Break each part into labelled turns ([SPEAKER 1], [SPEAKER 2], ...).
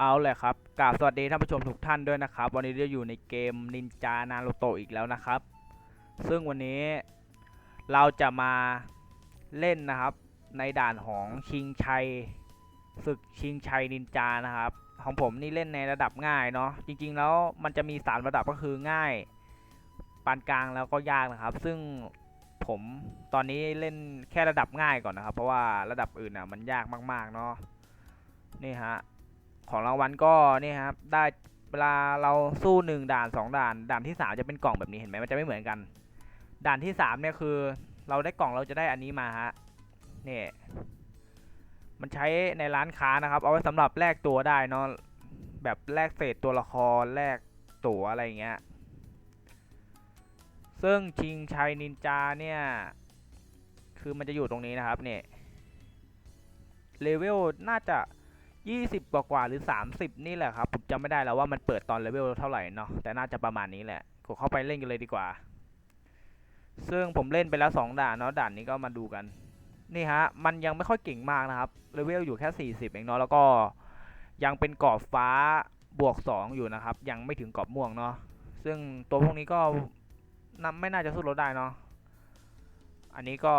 [SPEAKER 1] เอาเลยครับกราบสวัสดีท่านผู้ชมทุกท่านด้วยนะครับ วันนี้เราอยู่ในเกมนินจานารูโตะอีกแล้วนะครับ ซึ่งวันนี้เราจะมาเล่นนะครับ ในด่านของชิงชัยศึกชิงชัยนินจานะครับ ของผมนี่เล่นในระดับง่ายเนาะจริง ๆ แล้วมันจะมีสามระดับก็คือง่าย ปานกลางแล้วก็ยากนะครับ ซึ่งผมตอนนี้เล่นแค่ระดับง่ายก่อนนะครับ เพราะว่าระดับอื่นอะมันยากมาก ๆ เนาะนี่ฮะ ของรางวัลก็นี่ครับได้เวลาเราสู้หนึ่งด่านสองด่าน ด่านที่สามจะเป็นกล่องแบบนี้เห็นไหมมันจะไม่เหมือนกัน ด่านที่สามเนี่ยคือ เราได้กล่องเราจะได้อันนี้มาฮะนี่มันใช้ในร้านค้านะครับ เอาไว้สำหรับแลกตัวได้เนาะแบบแลกเศษตัวละครแลกตั๋วอะไรเงี้ยซึ่งชิงชัยนินจาเนี่ยคือมันจะอยู่ตรงนี้นะครับเนี่ยเลเวลน่าจะ 20 กว่ากว่าหรือ 30 นี่แหละครับ ผมจำไม่ได้แล้วว่ามันเปิดตอนเลเวลเท่าไหร่เนาะแต่น่าจะประมาณนี้แหละกดเข้าไปเล่นกันเลยดีกว่า ซึ่งผมเล่นไปแล้ว 2 ด่านเนาะด่านนี้ก็มาดูกัน นี่ฮะ มันยังไม่ค่อยเก่งมากนะครับเลเวลอยู่แค่ 40 เองเนาะแล้วก็ยังเป็นกรอบฟ้าบวก 2 อยู่นะครับ ยังไม่ถึงกรอบม่วงเนาะซึ่งตัวพวกนี้ก็นำไม่น่าจะสู้รถได้เนาะอันนี้ก็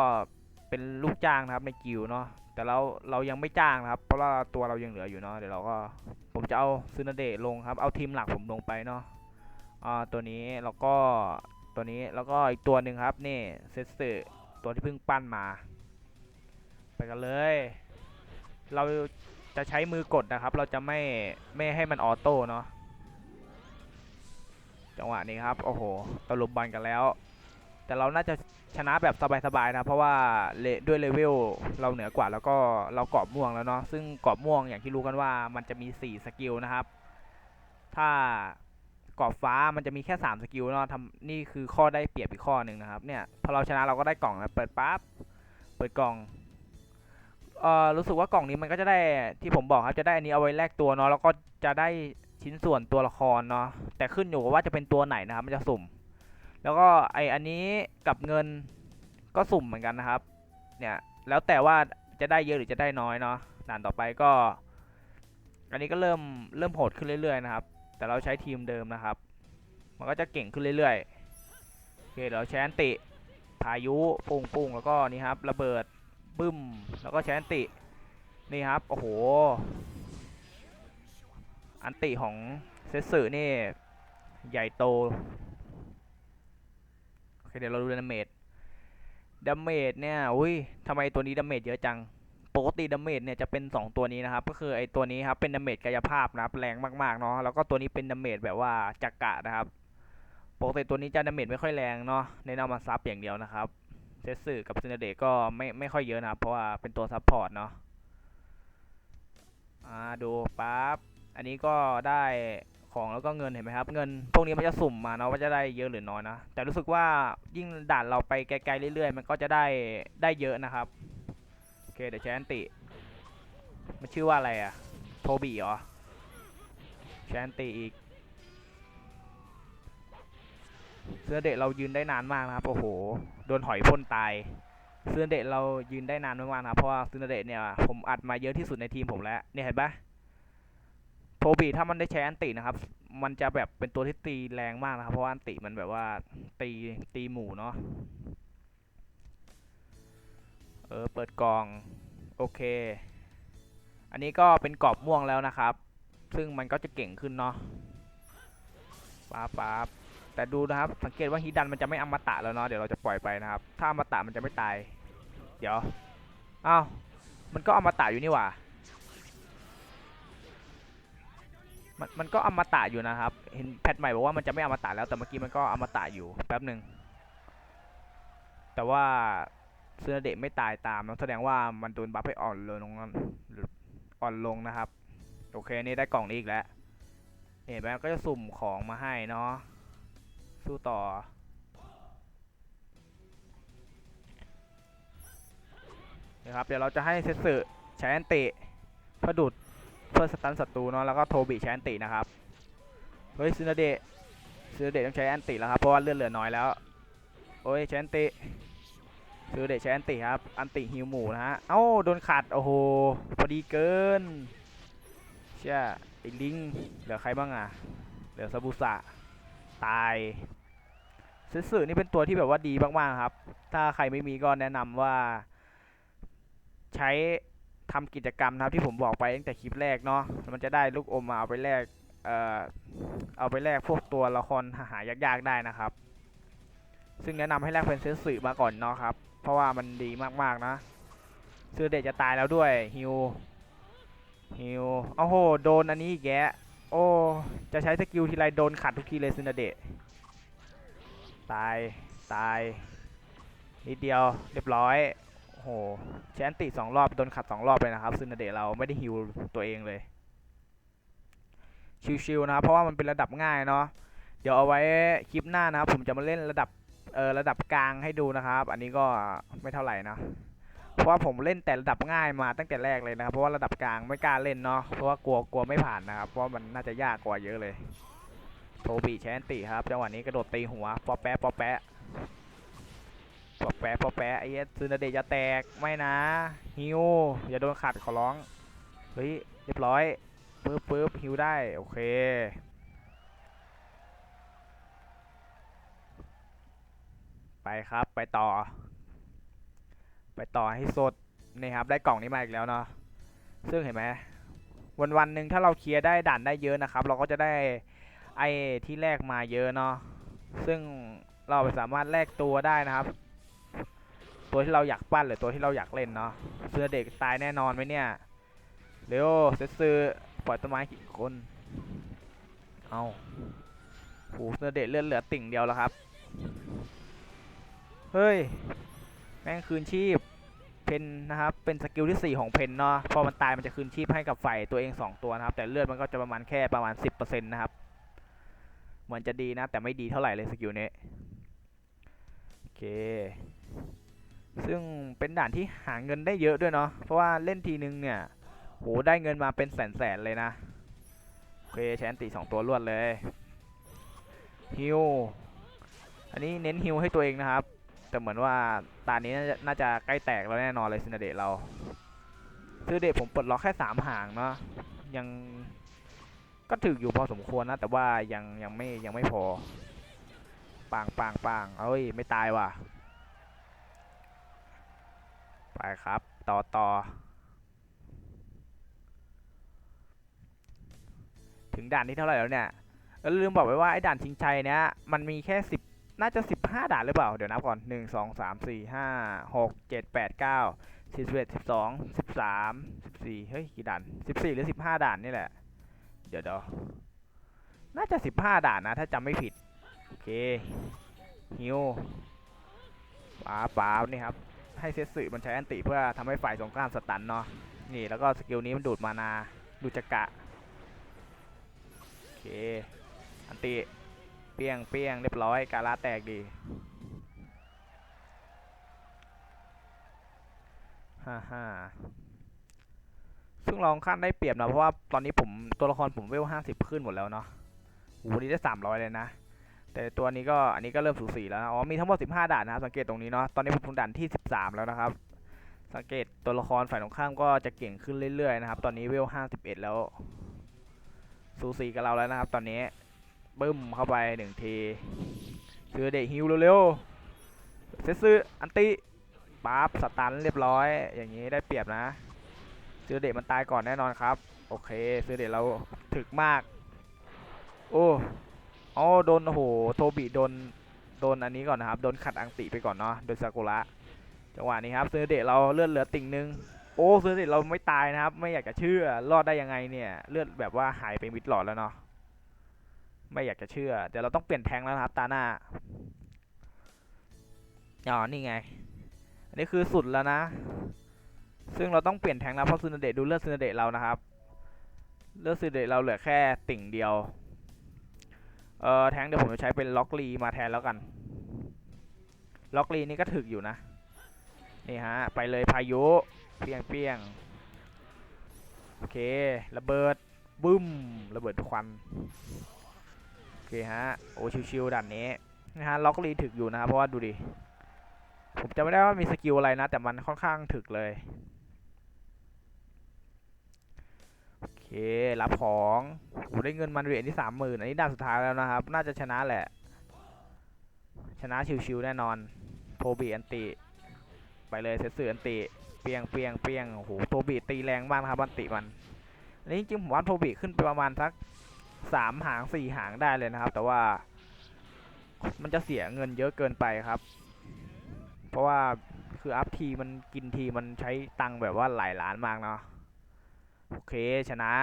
[SPEAKER 1] เป็นลูกจ้างนะครับในกิวเนาะ แต่เราเรายังไม่จ้างนะครับ เพราะว่าตัวเรายังเหลืออยู่เนาะเดี๋ยวเราก็ผมจะเอาซูนาเดะลงครับ เอาทีมหลักผมลงไปเนาะอ่าตัวนี้แล้วก็ตัวนี้แล้วก็อีกตัวหนึ่งครับนี่เซตสึตัวที่เพิ่งปั้นมา ไปกันเลย เราจะใช้มือกดนะครับ เราจะไม่ไม่ให้มันออโต้เนาะจังหวะนี้ครับ โอ้โหตะลุมบอลกันแล้ว แต่เราน่าจะชนะแบบสบายๆนะ เพราะว่าเลด้วยเลเวลเราเหนือกว่าแล้วก็เรากรอบม่วงแล้วเนาะซึ่งกรอบม่วงอย่างที่รู้กันว่ามันจะมี 4 สกิลนะครับ ถ้ากรอบฟ้ามันจะมีแค่ 3 สกิลเนาะทำนี่คือข้อได้เปรียบอีกข้อหนึ่งนะครับเนี่ยพอเราชนะเราก็ได้กล่องนะเปิดปั๊บเปิดกล่องเอ่อรู้สึกว่ากล่องนี้มันก็จะได้ที่ผมบอกครับจะได้อันนี้เอาไว้แลกตัวเนาะแล้วก็จะได้ชิ้นส่วนตัวละครเนาะแต่ขึ้นอยู่กับว่าจะเป็นตัวไหนนะครับมันจะสุ่ม แล้วก็ไออันนี้กับเงินก็สุ่มเหมือนกันนะครับ เนี่ยแล้วแต่ว่าจะได้เยอะหรือจะได้น้อยเนาะด่านต่อไปก็ อันนี้ก็เริ่มเริ่มโหดขึ้นเรื่อยๆนะครับ แต่เราใช้ทีมเดิมนะครับ มันก็จะเก่งขึ้นเรื่อยๆโอเคเดี๋ยวใช้อันติพายุปุ้งปุ้งแล้วก็นี่ครับระเบิดบึ้มแล้วก็ใช้อันตินี่ครับโอ้โหอันติของเซตสึนี่ใหญ่โต เดี๋ยวเราดูดาเมจดาเมจเนี่ยอุ้ยทำไมตัวนี้ดาเมจเยอะจังปกติดาเมจเนี่ยจะเป็น 2 ตัวนี้นะครับ ก็คือไอตัวนี้ครับเป็นดาเมจกายภาพนะครับแรงมากๆเนาะแล้วก็ตัวนี้เป็นดาเมจแบบว่าจักกะนะครับปกติตัวนี้จะดาเมจไม่ค่อยแรงเนาะในนำมาซับอย่างเดียวนะครับเซสึกับซินเดะก็ไม่ไม่ค่อยเยอะนะครับเพราะว่าเป็นตัวซับพอร์ตเนาะอ่าดูปั๊บอันนี้ก็ได้ ของแล้วก็เงินเห็นไหมครับ เงินพวกนี้มันจะสุ่มมาเนาะว่าจะได้เยอะหรือน้อยนะ แต่รู้สึกว่ายิ่งด่านเราไปไกลๆเรื่อยๆ มันก็จะได้ได้เยอะนะครับโอเคเดี๋ยวใช้อันติมันชื่อว่าอะไรอะโทบีเหรอใช้อันติอีกเสื้อเด็กเรายืนได้นานมากนะครับโอ้โหโดนหอยพ่นตายเสื้อเด็กเรายืนได้นานมากๆนะเพราะว่าเสื้อเด็กเนี่ยผมอัดมาเยอะที่สุดในทีมผมแล้วเนี่ยเห็นปะ บีถ้ามันได้ใช้อันตินะครับ มันจะแบบเป็นตัวที่ตีแรงมากนะครับ เพราะว่าอันติมันแบบว่าตีตีหมู่เนาะ เออ เปิดกล่อง โอเค อันนี้ก็เป็นกรอบม่วงแล้วนะครับ ซึ่งมันก็จะเก่งขึ้นเนาะป๊าป๊าแต่ดูนะครับ สังเกตว่าฮิดันมันจะไม่อมตะแล้วเนาะ เดี๋ยวเราจะปล่อยไปนะครับ ถ้าอมตะมันจะไม่ตาย เดี๋ยว อ้าว มันก็อมตะอยู่นี่หว่า มันมันก็อมตะอยู่นะครับ เห็นแพทใหม่บอกว่ามันจะไม่อมตะแล้วแต่เมื่อกี้มันก็อมตะอยู่แป๊บหนึ่งแต่ว่าเซอร์เดะไม่ตายตามนะแสดงว่ามันโดนบัฟให้อ่อนลงอ่อนลงนะครับ โอเคนี่ได้กล่องนี้อีกแล้วเห็นไหมก็จะสุ่มของมาให้เนาะสู้ต่อ นะครับ เดี๋ยวเราจะให้เซตสึใช้อันติพื่อดูด เพื่อสตันศัตรูเนาะแล้วก็โทบิใช้แอนตินะครับเฮ้ยซินาเดะซินาเดะต้องใช้แอนติแล้วครับเพราะว่าเลือดเหลือน้อยแล้วโอ้ยใช้อันติซินาเดะใช้แอนติครับแอนติฮิวหมูนะฮะเอ้าโดนขัดโอ้โหพอดีเกินเชี่ยไอ้ลิงเหลือใครบ้างอะเหลือซาบุสะตายเซสึนี่เป็นตัวที่แบบว่าดีมากๆครับ ถ้าใครไม่มีก็แนะนำว่า ใช้ ทำกิจกรรมนะครับที่ผมบอกไปตั้งแต่คลิปแรกเนาะมันจะได้ลูกอมมาเอาไปแลกเอ่อเอาไปแลกพวกตัวละครหายากๆได้นะครับ ซึ่งแนะนำให้แลกเป็นเซสึมาก่อนเนาะครับ เพราะว่ามันดีมากๆนะซื้อเด็กจะตายแล้วด้วยฮิวฮิวโอ้โหโดนอันนี้แกโอ้จะใช้สกิลทีไรโดนขัดทุกทีเลยซึนาเดะตายตายนิดเดียวเรียบร้อย โอ้โหใช้อันติสองรอบโดนขัดสองรอบเลยนะครับซึนาเดะเราไม่ได้ฮิวตัวเองเลย ชิวๆนะครับเพราะว่ามันเป็นระดับง่ายเนาะเดี๋ยวเอาไว้คลิปหน้านะครับ ผมจะมาเล่นระดับเออระดับกลางให้ดูนะครับ อันนี้ก็ไม่เท่าไหร่นะเพราะว่าผมเล่นแต่ระดับง่ายมาตั้งแต่แรกเลยนะครับ เพราะว่าระดับกลางไม่กล้าเล่นเนาะเพราะว่ากลัวกลัวไม่ผ่านนะครับ เพราะมันน่าจะยากกว่าเยอะเลยโทบีแชนติครับจังหวะนี้กระโดดตีหัวปอแปะปอแปะ ปอแปะปอแปะไอ้เหี้ยซึนาเดะจะแตกไม่นะฮิวอย่าโดนขัดขอร้องเฮ้ยเรียบร้อยปึ๊บปึ๊บฮิวได้โอเคไปครับไปต่อ ไปต่อให้สดนี่ครับได้กล่องนี้มาอีกแล้วเนาะซึ่งเห็นไหมวันวันหนึ่งถ้าเราเคลียร์ได้ด่านได้เยอะนะครับ เราก็จะได้ไอ้ที่แลกมาเยอะเนาะซึ่งเราสามารถแลกตัวได้นะครับ ตัวที่เราอยากปั้นหรือตัวที่เราอยากเล่นเนาะเสื้อเด็กตายแน่นอนไหมเนี่ยเร็วเซซื้อปล่อยต้นไม้กี่คนเอาโหเสื้อเด็กเลือดเหลือติ่งเดียวแล้วครับ เฮ้ย แม่งคืนชีพเพนนะครับ เป็นสกิลที่ 4 ของเพนเนาะ พอมันตายมันจะคืนชีพให้กับฝ่ายตัวเอง 2 ตัวนะครับ แต่เลือดมันก็จะประมาณแค่ประมาณ 10%นะครับ เหมือนจะดีนะ แต่ไม่ดีเท่าไหร่เลยสกิลนี้ โอเค ซึ่งเป็นด่านที่หาเงินได้เยอะด้วยเนาะเพราะว่าเล่นทีนึงเนี่ยโหได้เงินมาเป็นแสนๆเลยนะโอเคแชนตีสองตัวรวดเลยฮิวอันนี้เน้นฮิวให้ตัวเองนะครับ แต่เหมือนว่าตานี้น่าจะน่าจะใกล้แตกแล้วแน่นอนเลยซินาเดะเราซินาเดะผมปลดล็อกแค่สามหางเนาะยังก็ถึกอยู่พอสมควรนะ แต่ว่ายังยังไม่ยังไม่พอปางปางปางเอ้ยไม่ตายว่ะ ไปครับ ต่อต่อ ถึงด่านที่เท่าไหร่แล้วเนี่ยแล้วลืมบอกไว้ว่าไอ้ด่านชิงชัยเนี้ยมันมีแค่สิบน่าจะสิบห้าด่านหรือเปล่า เดี๋ยวนับก่อนหนึ่งสองสามสี่ห้าหกเจ็ดแปดเก้าสิบเอ็ดสิบสองสิบสามสิบสี่เฮ้ยกี่ด่านสิบสี่หรือสิบห้าด่านนี่แหละ เดี๋ยวเดี๋ยวน่าจะสิบห้าด่านนะ ถ้าจำไม่ผิด โอเคฮิวป้าป้านี่ครับ ให้เซตสึมันใช้อันติเพื่อทำให้ฝ่ายสงครามสตันเนาะนี่แล้วก็สกิลนี้มันดูดมานาดูจักะโอเคอันติเปี้ยงเปี้ยงเรียบร้อยกาลาแตกดีฮ่าฮ่าซึ่งเราค่อนข้างได้เปรียบนะเพราะว่าตอนนี้ผมตัวละครผมเวลห้าสิบขึ้นหมดแล้วเนาะโหวันนี้ได้สามร้อยเลยนะ แต่ตัวนี้ก็อันนี้ก็เริ่มสูสีแล้วนะอ๋อมีทั้งหมดสิบห้าด่านนะครับสังเกตตรงนี้เนาะตอนนี้ผมถึงด่านที่สิบสามแล้วนะครับ สังเกตตัวละครฝ่ายตรงข้ามก็จะเก่งขึ้นเรื่อยๆนะครับ ตอนนี้เวลห้าสิบเอ็ดแล้ว สูสีกับเราแล้วนะครับ ตอนนี้บึ้มเข้าไปหนึ่งทีซื้อเด็กฮิวเร็วๆเซซื้ออันติปั๊บสตันเรียบร้อย อย่างนี้ได้เปรียบนะซื้อเด็กมันตายก่อนแน่นอนครับ โอเคซื้อเด็กเราถึกมาก โอ้ อ๋อโดนโอ้โหโทบิโดนโดนอันนี้ก่อนนะครับ โดนขัดอังติไปก่อนเนาะโดยซากุระจังหวะนี้ครับซื้อเด็กเราเลือดเหลือติ่งนึงโอ้ซื้อเด็กเราไม่ตายนะครับ ไม่อยากจะเชื่อรอดได้ยังไงเนี่ยเลือดแบบว่าหายไปมิดหลอดแล้วเนาะไม่อยากจะเชื่อเดี๋ยวเราต้องเปลี่ยนแทงแล้วนะครับ ตาหน้าอ๋อนี่ไงอันนี้คือสุดแล้วนะ ซึ่งเราต้องเปลี่ยนแทงแล้วเพราะซูนเดะดูเลือดซูนเดะเรานะครับ เลือดซูนเดะเราเหลือแค่ติ่งเดียว เอ่อแทงเดี๋ยวผมจะใช้เป็นล็อกลีมาแทนแล้วกัน ล็อกลีนี่ก็ถึกอยู่นะ นี่ฮะ ไปเลยพายุ เปียงเปียงโอเค ระเบิดบึ้ม ระเบิดควัน โอเคฮะ โอ้ชิวๆด่านนี้นะฮะ ล็อกลีถึกอยู่นะครับเพราะว่าดูดิ ผมจะไม่ได้ว่ามีสกิลอะไรนะ แต่มันค่อนข้างถึกเลย โอ เค รับของโหได้เงินมันเหรียญที่สามหมื่นอันนี้ด่านสุดท้ายแล้วนะครับ น่าจะชนะแหละ ชนะชิวๆแน่นอนโทบีอันติ ไปเลยเซตสึอันติ เปียงเปียงเปียงโอ้โหโทบีตีแรงมากนะครับอันติมันอันนี้จริงๆผมว่าโทบีขึ้นไปประมาณสักสามหางสี่หางได้เลยนะครับ แต่ว่ามันจะเสียเงินเยอะเกินไปครับ เพราะว่าคืออัพทีมันกินทีมันใช้ตังแบบว่าหลายล้านมากเนาะ โอเคชนะ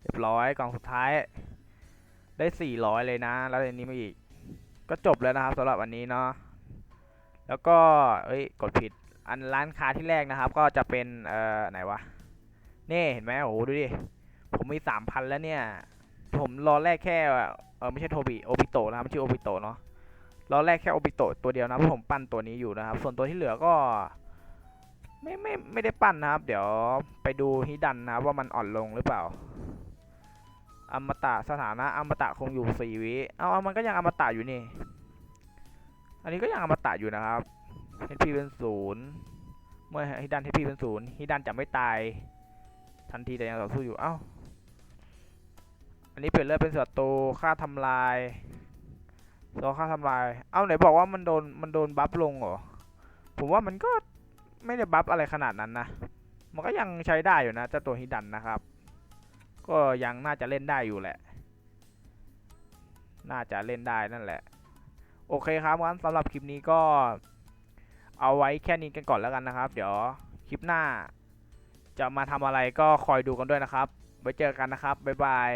[SPEAKER 1] เรียบร้อยกล่องสุดท้าย ได้สี่ร้อยเลยนะ แล้วอันนี้มาอีก ก็จบแล้วนะครับสำหรับวันนี้เนาะแล้วก็เอ้ยกดผิดอันร้านค้าที่แรกนะครับ ก็จะเป็นเอ่อไหนวะนี่เห็นไหมโอ้โหดูดิผมมีสามพันแล้วเนี่ย ผมรอแรกแค่เออไม่ใช่โทบิโอบิโตนะครับไม่ใช่โอบิโตเนาะรอแรกแค่โอบิโตตัวเดียวนะเพราะผมปั้นตัวนี้อยู่นะครับ ส่วนตัวที่เหลือก็ ไม่ไม่ไม่ได้ปั้นนะครับ เดี๋ยวไปดูฮิดันนะว่ามันอ่อนลงหรือเปล่า อมตะสถานะอมตะคงอยู่สี่วิเอาเอามันก็ยังอมตะอยู่นี่ อันนี้ก็ยังอมตะอยู่นะครับ HP เป็นศูนย์เมื่อฮิดัน HP เป็นศูนย์ฮิดันจะไม่ตาย ทันทีแต่ยังต่อสู้อยู่ เอ้า อันนี้เปลี่ยนเลือดเป็นศัตรูค่าทำลายรอค่าทำลาย เอ้าไหนบอกว่ามันโดนมันโดนบัฟลงเหรอ ผมว่ามันก็ ไม่ได้บัฟอะไรขนาดนั้นนะ มันก็ยังใช้ได้อยู่นะเจ้าตัวฮิดันนะครับ ก็ยังน่าจะเล่นได้อยู่แหละ น่าจะเล่นได้นั่นแหละ โอเคครับงั้นสำหรับคลิปนี้ก็เอาไว้แค่นี้กันก่อนแล้วกันนะครับ เดี๋ยวคลิปหน้า จะมาทำอะไรก็คอยดูกันด้วยนะครับ ไว้เจอกันนะครับ บ๊ายบาย